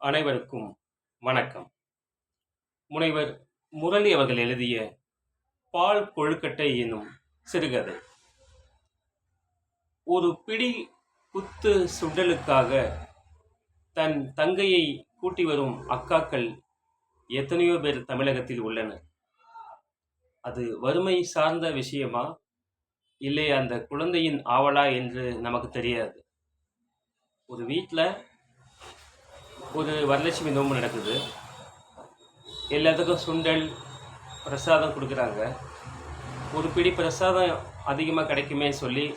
அனைவருக்கும் வணக்கம். முனைவர் முரளி அவர்கள் எழுதிய பால் கொழுக்கட்டை எனும் சிறுகதை. ஒரு பிடி குத்து சுண்டலுக்காக தன் தங்கையை கூட்டி வரும் அக்காக்கள் எத்தனையோ பேர் தமிழகத்தில் உள்ளனர். அது வறுமை சார்ந்த விஷயமா? இல்லை அந்த குழந்தையின் ஆவலா என்று நமக்கு தெரியாது. ஒரு வீட்டில் ஒரு வரலட்சுமி நோம்பு நடக்குது. எல்லாத்துக்கும் சுண்டல் பிரசாதம் கொடுக்குறாங்க. ஒரு பிடி பிரசாதம் அதிகமாக கிடைக்குமே சொல்லி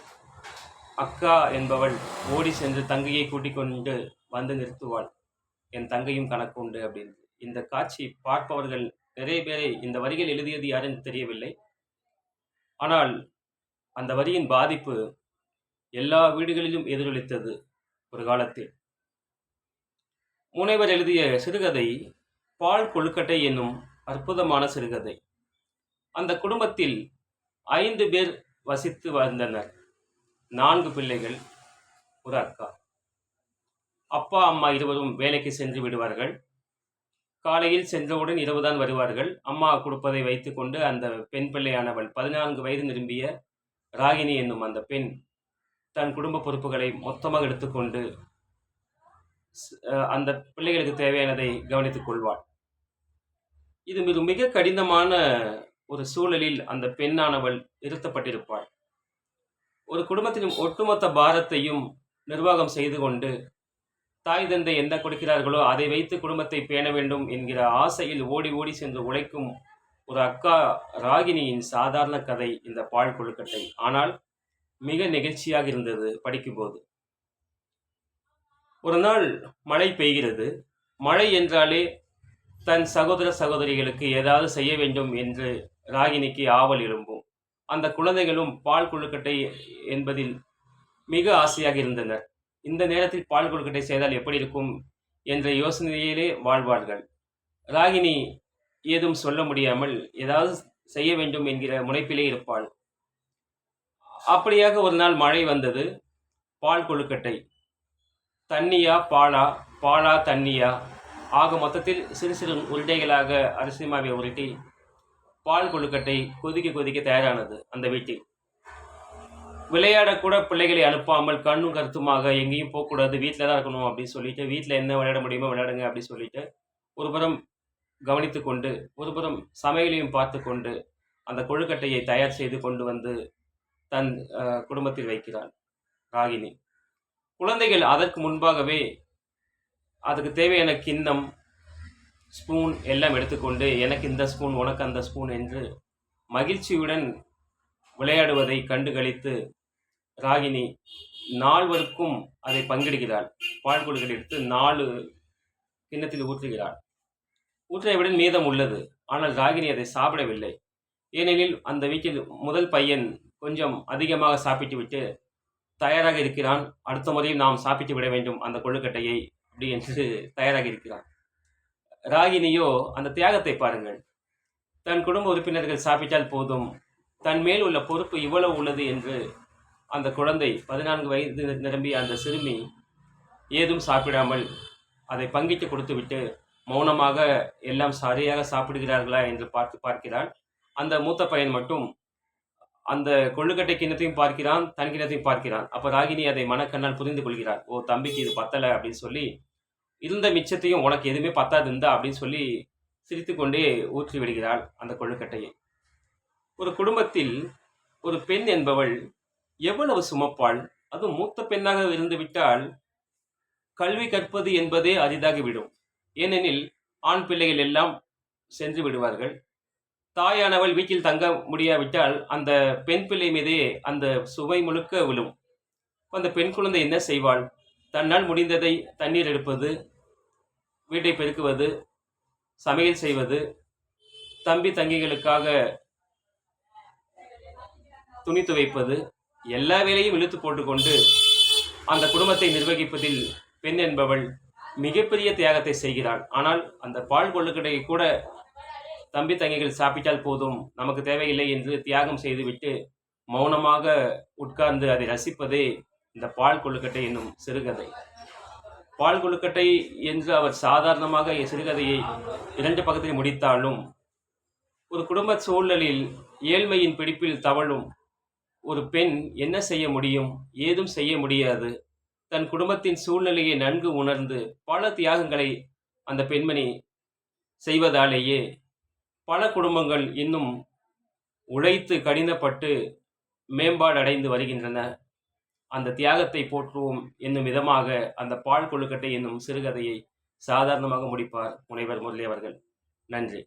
அக்கா என்பவள் ஓடி சென்று தங்கையை கூட்டிக் கொண்டு வந்து நிறுத்துவாள். என் தங்கையும் கணக்கு உண்டு அப்படின்னு. இந்த காட்சி பார்ப்பவர்கள் நிறைய பேரை இந்த வரிகள் எழுதியது யாருன்னு தெரியவில்லை. ஆனால் அந்த வரியின் பாதிப்பு எல்லா வீடுகளிலும் எதிரொலித்தது ஒரு காலத்தில். முனைவர் எழுதிய சிறுகதை பால் கொழுக்கட்டை என்னும் அற்புதமான சிறுகதை. அந்த குடும்பத்தில் ஐந்து பேர் வசித்து வந்தனர் நான்கு பிள்ளைகள் ஒரு அக்கா. அப்பா அம்மா இருவரும் வேலைக்கு சென்று விடுவார்கள். காலையில் சென்றவுடன் இரவுதான் வருவார்கள். அம்மா கொடுப்பதை வைத்துக்கொண்டு அந்த பெண் பிள்ளையானவள் பதினான்கு வயது நிரம்பிய ராகினி என்னும் அந்த பெண் தன் குடும்ப பொறுப்புகளை மொத்தமாக எடுத்துக்கொண்டு அந்த பிள்ளைகளுக்கு தேவையானதை கவனித்துக் கொள்வாள். இது மிக மிக கடினமான ஒரு சூழலில் அந்த பெண்ணானவள் நிறுத்தப்பட்டிருப்பாள். ஒரு குடும்பத்தின் ஒட்டுமொத்த பாரத்தையும் நிர்வாகம் செய்து கொண்டு தாய் தந்தை என்ன கொடுக்கிறார்களோ அதை வைத்து குடும்பத்தை பேண வேண்டும் என்கிற ஆசையில் ஓடி ஓடி சென்று உழைக்கும் ஒரு அக்கா ராகினியின் சாதாரண கதை இந்த பால் கொழுக்கட்டை. ஆனால் மிக நெகிழ்ச்சியாக இருந்தது படிக்கும்போது. ஒரு நாள் மழை பெய்கிறது. மழை என்றாலே தன் சகோதர சகோதரிகளுக்கு ஏதாவது செய்ய வேண்டும் என்று ராகினிக்கு ஆவல் எழும்பும். அந்த குழந்தைகளும் பால் கொழுக்கட்டை என்பதில் மிக ஆசையாக இருந்தனர். இந்த நேரத்தில் பால் கொழுக்கட்டை செய்தால் எப்படி இருக்கும் என்ற யோசனையிலே வாழ்வார்கள். ராகினி ஏதும் சொல்ல முடியாமல் ஏதாவது செய்ய வேண்டும் என்கிற முனைப்பிலே இருப்பாள். அப்படியாக ஒரு நாள் மழை வந்தது. பால் கொழுக்கட்டை. தண்ணியா பாலா பாலா தண்ணியா? ஆக மொத்தத்தில் சிறு சிறு உருண்டைகளாக அரிசி மாவை உருட்டி பால் கொழுக்கட்டை கொதிக்க கொதிக்க தயாரானது அந்த வீட்டில். விளையாடக்கூட பிள்ளைகளை அனுப்பாமல் கண்ணும் கருத்துமாக எங்கேயும் போகக்கூடாது வீட்டில் தான் இருக்கணும் அப்படின்னு சொல்லிட்டு வீட்டில் என்ன விளையாட முடியுமோ விளையாடுங்க அப்படின்னு சொல்லிட்டு ஒருபுறம் கவனித்து கொண்டு ஒரு புறம் சமையலையும் பார்த்து கொண்டு அந்த கொழுக்கட்டையை தயார் செய்து கொண்டு வந்து தன் குடும்பத்தில் வைக்கிறான் ராகினி. குழந்தைகள் அதற்கு முன்பாகவே அதுக்கு தேவையான கிண்ணம் ஸ்பூன் எல்லாம் எடுத்துக்கொண்டு எனக்கு இந்த ஸ்பூன் உனக்கு அந்த ஸ்பூன் என்று மகிழ்ச்சியுடன் விளையாடுவதை கண்டு கழித்து ராகினி நால்வருக்கும் அதை பங்கிடுகிறாள். பால் எடுத்து நாலு கிண்ணத்தில் ஊற்றுகிறாள். ஊற்றியவுடன் மீதம் உள்ளது. ஆனால் ராகினி அதை சாப்பிடவில்லை. ஏனெனில் அந்த வீட்டில் முதல் பையன் கொஞ்சம் அதிகமாக சாப்பிட்டு விட்டு தயாராக இருக்கிறான். அடுத்த முறையும் நாம் சாப்பிட்டு விட வேண்டும் அந்த கொழுக்கட்டையை அப்படி என்று தயாராக இருக்கிறான். ராகினியோ அந்த தியாகத்தை பாருங்கள். தன் குடும்ப உறுப்பினர்கள் சாப்பிட்டால் போதும். தன் மேல் உள்ள பொறுப்பு இவ்வளவு உள்ளது என்று அந்த குழந்தை பதினான்கு வயது நிரம்பிய அந்த சிறுமி ஏதும் சாப்பிடாமல் அதை பங்கிட்டு கொடுத்துவிட்டு மௌனமாக எல்லாம் சரியாக சாப்பிடுகிறார்களா? என்று பார்த்து பார்க்கிறாள். அந்த மூத்த பையன் மட்டும் அந்த கொள்ளுக்கட்டை கிண்ணத்தையும் பார்க்கிறான் தன் கிண்ணத்தையும் பார்க்கிறான். அப்போ ராகினி அதை மனக்கண்ணால் புரிந்து கொள்கிறார் ஓ தம்பிக்கு இது பத்தலை அப்படின்னு சொல்லி இருந்த மிச்சத்தையும் உனக்கு எதுவுமே பத்தாது இருந்தா அப்படின்னு சொல்லி சிரித்து கொண்டே ஊற்றி விடுகிறாள் அந்த கொள்ளுக்கட்டையை. ஒரு குடும்பத்தில் ஒரு பெண் என்பவள் எவ்வளவு சுமப்பாள். அதுவும் மூத்த பெண்ணாக இருந்து விட்டால் கல்வி கற்பது என்பதே அரிதாகிவிடும். ஏனெனில் ஆண் பிள்ளைகள் எல்லாம் சென்று விடுவார்கள். தாயானவள் வீட்டில் தங்க முடியாவிட்டால் அந்த பெண் பிள்ளை மீதே அந்த சுவை முழுக்க விழும். அந்த பெண் குழந்தை என்ன செய்வாள்? தன்னால் முடிந்ததை தண்ணீர் எடுப்பது வீட்டை பெருக்குவது சமையல் செய்வது தம்பி தங்கிகளுக்காக துணி துவைப்பது எல்லா வேலையும் இழுத்து போட்டுக்கொண்டு அந்த குடும்பத்தை நிர்வகிப்பதில் பெண் என்பவள் மிகப்பெரிய தியாகத்தை செய்கிறாள். ஆனால் அந்த பால் கொள்ளுக்கடையை கூட தம்பி தங்கைகள் சாப்பிட்டால் போதும் நமக்கு தேவையில்லை என்று தியாகம் செய்துவிட்டு மௌனமாக உட்கார்ந்து அதை ரசிப்பதே இந்த பால் கொழுக்கட்டை என்னும் சிறுகதை. பால் கொழுக்கட்டை என்று அவர் சாதாரணமாக சிறுகதையை இரண்டு பக்கத்தில் முடித்தாலும் ஒரு குடும்ப சூழலில் ஏழ்மையின் பிடிப்பில் தவழும் ஒரு பெண் என்ன செய்ய முடியும் ஏதும் செய்ய முடியாது. தன் குடும்பத்தின் சூழ்நிலையை நன்கு உணர்ந்து பல தியாகங்களை அந்த பெண்மணி செய்வதாலேயே பல குடும்பங்கள் இன்னும் உழைத்து கடினப்பட்டு மேம்பாடு அடைந்து வருகின்றன. அந்த தியாகத்தை போற்றுவோம் என்னும் விதமாக அந்த பால் கொழுக்கட்டை என்னும் சிறுகதையை சாதாரணமாக முடிப்பார் முனைவர் முரளி அவர்கள். நன்றி.